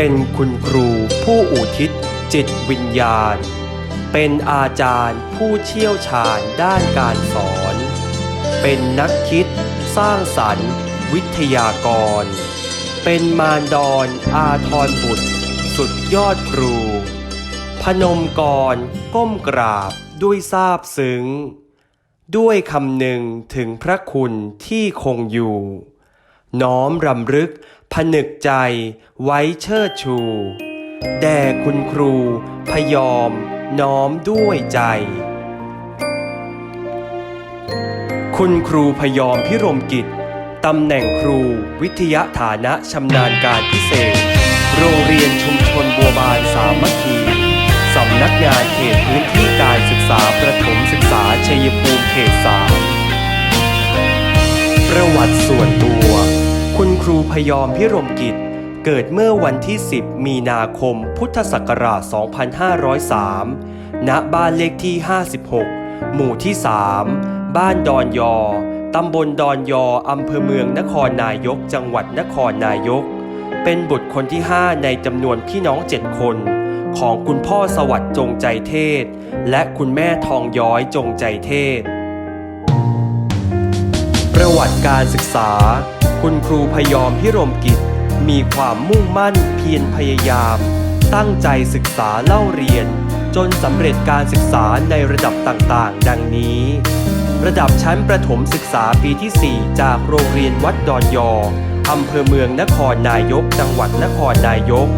เป็นคุณครูผู้อุทิศจิตวิญญาณ เป็นอาจารย์ผู้เชี่ยวชาญด้านการสอน เป็นนักคิดสร้างสรรค์วิทยากร เป็นมารดอนอาทรบุตร สุดยอดครู พนมกรก้มกราบด้วยซาบซึ้ง ด้วยคำหนึ่งถึงพระคุณที่คงอยู่ น้อมรำลึก ผนึกใจไว้เชิดชู แด่คุณครู พยอม น้อมด้วยใจ คุณครูพยอมพิรมกิจตำแหน่งครูวิทยาฐานะชำนาญการพิเศษ โรงเรียนชุมชนบัวบานสามัคคี สำนักงานเขตพื้นที่การศึกษาประถมศึกษาชัยภูมิเขตสามประวัติส่วนตัว คุณครูพยอมพิรมกิจ เกิดเมื่อวันที่ 10 มีนาคม พุทธศักราช 2503 ณ บ้านเลขที่ 56 หมู่ที่ 3 บ้านดอนยอ ตำบลดอนยอ อำเภอเมืองนครนายก จังหวัดนครนายก เป็นบุตรคนที่ 5 ในจำนวนพี่น้อง 7 คน ของคุณพ่อสวัสดิ์จงใจเทศ และคุณแม่ทองย้อยจงใจเทศ ประวัติการศึกษา คุณครูพยอมพิรมกิจ มีความมุ่งมั่นเพียรพยายาม ตั้งใจศึกษาเล่าเรียน จนสำเร็จการศึกษาในระดับต่างๆ ดังนี้ ระดับชั้นประถมศึกษาปีที่ 4 จากโรงเรียนวัดดอนยออำเภอเมืองนครนายก จังหวัดนครนายก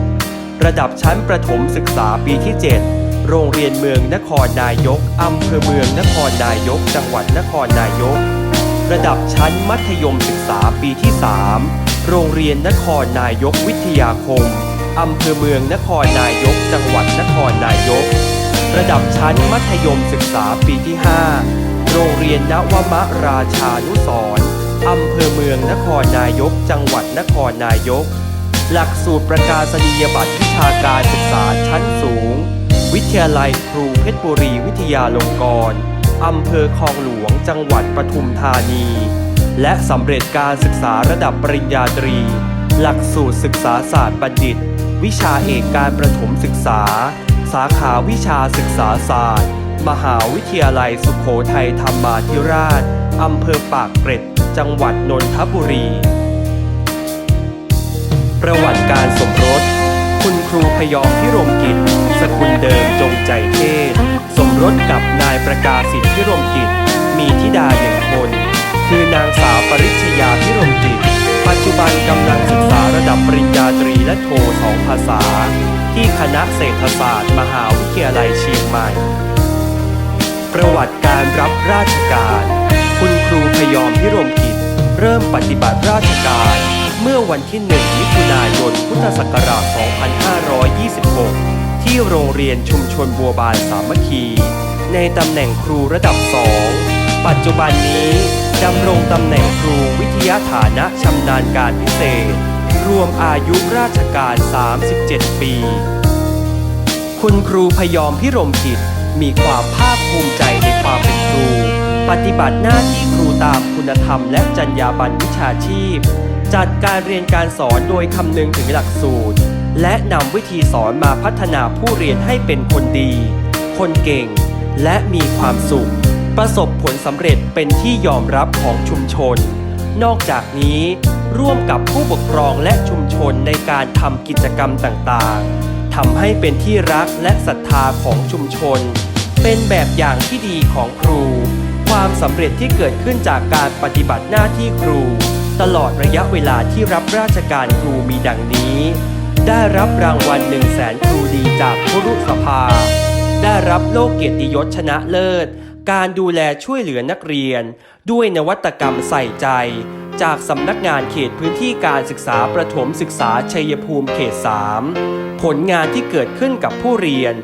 ระดับชั้นประถมศึกษาปีที่ 7 โรงเรียนเมืองนครนายก อำเภอเมืองนครนายก จังหวัดนครนายก ระดับชั้นมัธยมศึกษาปีที่ 3 โรงเรียนนครนายกวิทยาคม อำเภอเมืองนครนายก จังหวัดนครนายก ระดับชั้นมัธยมศึกษาปีที่ 5 โรงเรียนนวมราชานุสรอำเภอเมืองนครนายก จังหวัดนครนายก หลักสูตรประกาศนียบัตรวิชาการศึกษาชั้นสูง วิทยาลัยครูเพชรบุรีวิทยาลงกรณ์ อำเภอคลองหลวงจังหวัดปทุมธานี และสำเร็จการศึกษาระดับปริญญาตรี หลักสูตรศึกษาศาสตร์บัณฑิต วิชาเอกการประถมศึกษา สาขาวิชาศึกษาศาสตร์ มหาวิทยาลัยสุขโขทัยธรรมาธิราชอำเภอปากเกร็ด จังหวัดนนทบุรี ประวัติการสมรส คุณครูพยอมพิรมกิจ สกุลเดิมจงใจเทศ รสกับนายประกาศสิทธิพิรมกิจ มีธิดาหนึ่งคน คือนางสาวปริชยาพิรมกิจ ปัจจุบันกำลังศึกษาระดับปริญญาตรีและโทสองภาษา ที่คณะเศรษฐศาสตร์มหาวิทยาลัยเชียงใหม่ ประวัติการรับราชการ คุณครูพยอมพิรมกิจ เริ่มปฏิบัติราชการเมื่อวันที่ 1 มิถุนายน พุทธศักราช 2526 ที่โรงเรียนชุมชนบัวบานสามัคคี ในตำแหน่งครูระดับ2ปัจจุบันนี้ดำรงตำแหน่งครูวิทยาฐานะชำนาญการพิเศษ รวมอายุราชการ 37 ปี คุณครูพยอมพิรมกิจมีความภาคภูมิใจในความเป็นครู ปฏิบัติหน้าที่ครูตามคุณธรรมและจรรยาบรรณวิชาชีพ จัดการเรียนการสอนโดยคำนึงถึงหลักสูตร และนำวิธีสอนมาพัฒนาผู้เรียนให้เป็นคนดี คนเก่ง และมีความสุข ประสบผลสำเร็จเป็นที่ยอมรับของชุมชน นอกจากนี้ร่วมกับผู้ปกครองและชุมชนในการทำกิจกรรมต่างๆทำให้เป็นที่รักและศรัทธาของชุมชน เป็นแบบอย่างที่ดีของครู ความสำเร็จที่เกิดขึ้นจากการปฏิบัติหน้าที่ครู ตลอดระยะเวลาที่รับราชการครูมีดังนี้ ได้รับรางวัล1 0 0 0 0แสนครูดีจากครุสภา ได้รับโลกเกียรติยศชนะเลิศ การดูแลช่วยเหลือนักเรียน ด้วยนวัตกรรมใส่ใจ จากสำนักงานเขตพื้นที่การศึกษาประถมศึกษาชัยภูมิเขต 3 ผลงานที่เกิดขึ้นกับผู้เรียน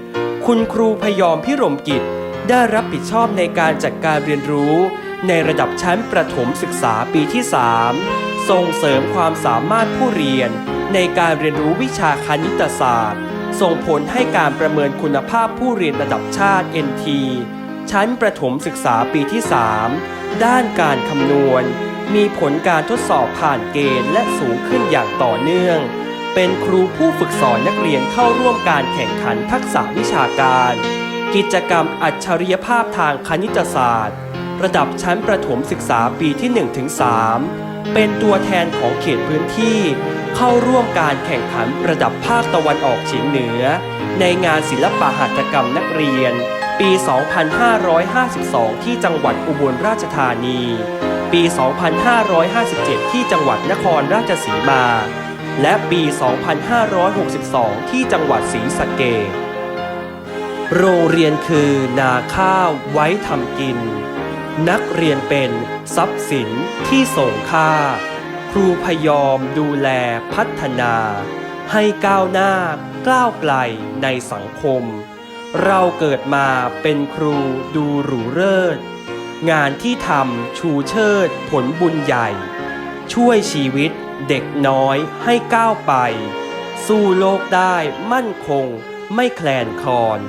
คุณครูพยอมพิรมกิจได้รับผิดชอบในการจัดการเรียนรู้ ในระดับชั้นประถมศึกษาปีที่ 3 ส่งเสริมความสามารถผู้เรียน ในการเรียนรู้วิชาคณิตศาสตร์ ส่งผลให้การประเมินคุณภาพผู้เรียนระดับชาติ NT ชั้นประถมศึกษาปีที่ 3 ด้านการคำนวณ มีผลการทดสอบผ่านเกณฑ์และสูงขึ้นอย่างต่อเนื่อง เป็นครูผู้ฝึกสอนนักเรียนเข้าร่วมการแข่งขันทักษะวิชาการ กิจกรรมอัจฉริยภาพทางคณิตศาสตร์ ระดับชั้นประถมศึกษาปีที่ 1-3 เป็นตัวแทนของเขตพื้นที่ เข้าร่วมการแข่งขันระดับภาคตะวันออกเฉียงเหนือ ในงานศิลปะหัตถกรรมนักเรียน ปี 2552 ที่จังหวัดอุบลราชธานี ปี 2557 ที่จังหวัดนครราชสีมา และปี 2562 ที่จังหวัดศรีสะเกษโรงเรียนคือนาข้าวไว้ทำกิน นักเรียนเป็นทรัพย์สินที่ส่งค่า รูพยอมดูแลพัฒนา ให้ก้าวหน้าก้าวไกลในสังคม เราเกิดมาเป็นครูดูหรูเลิศงานที่ทำชูเชิดผลบุญใหญ่ ช่วยชีวิตเด็กน้อยให้ก้าวไป สู้โลกได้มั่นคงไม่แคลนคลอน